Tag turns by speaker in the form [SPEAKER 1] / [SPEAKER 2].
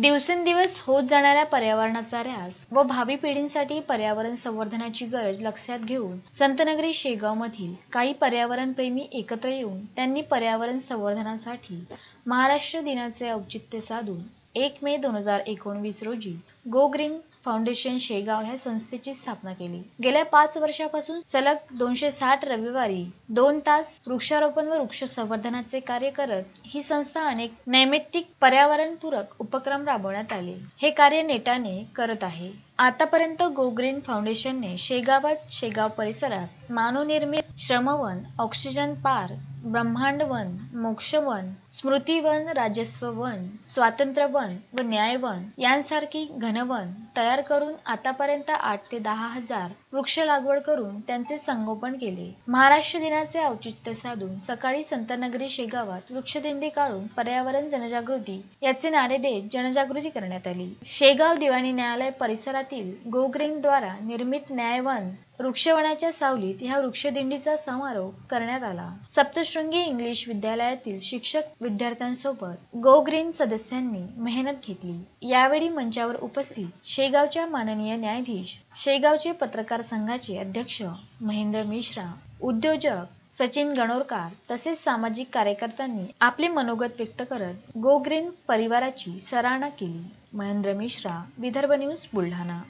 [SPEAKER 1] दिवसेंदिवस होत जाणाऱ्या पर्यावरणाचा ऱ्हास व भावी पिढींसाठी पर्यावरण संवर्धनाची गरज लक्षात घेऊन संतनगरी शेगाव मधील काही पर्यावरणप्रेमी एकत्र येऊन त्यांनी पर्यावरण संवर्धनासाठी महाराष्ट्र दिनाचे औचित्य साधून एक मे दोन हजार एकोणवीस रोजी गो ग्रीन फाउंडेशन शेगाव ह्या संस्थेची स्थापना केली. गेल्या पाच वर्षापासून सलग दोनशे साठ रविवारी दोन तास वृक्षारोपण व वृक्ष संवर्धनाचे कार्य करत ही संस्था अनेक नैमित्तिक पर्यावरणपूरक उपक्रम राबवण्यात आले. हे कार्य नेटाने करत आहे. आतापर्यंत गो ग्रीन फाउंडेशनने शेगावात शेगाव परिसरात मानवनिर्मित श्रमवन ऑक्सिजन पार्क ब्रह्मांड वन मोक्षवन स्मृतिवन राजस्व वन स्वातंत्र्य वन व न्यायवन यांसारखी घनवन तयार करून आतापर्यंत आठ ते दहा हजार वृक्ष लागवड करून त्यांचे संगोपन केले. महाराष्ट्र दिनाचे औचित्य साधून सकाळी संतनगरी शेगावात वृक्षदिंडी काढून पर्यावरण जनजागृती याचे नारे देत जनजागृती करण्यात आली. शेगाव दिवाणी न्यायालय परिसरातील गोग्रीन द्वारा निर्मित न्यायवन वृक्षवनाच्या सावलीत ह्या वृक्षदिंडीचा समारोप करण्यात आला. सप्त सप्तशृंगी इंग्लिश विद्यालयातील शिक्षक विद्यार्थ्यांसोबत गो ग्रीन सदस्यांनी मेहनत घेतली. यावेळी मंचावर उपस्थित शेगावच्या माननीय न्यायाधीश शेगावचे पत्रकार संघाचे अध्यक्ष महेंद्र मिश्रा उद्योजक सचिन गणोरकार तसेच सामाजिक कार्यकर्त्यांनी आपले मनोगत व्यक्त करत गो ग्रीन परिवाराची सराहना केली. महेंद्र मिश्रा विदर्भ न्यूज बुलढाणा.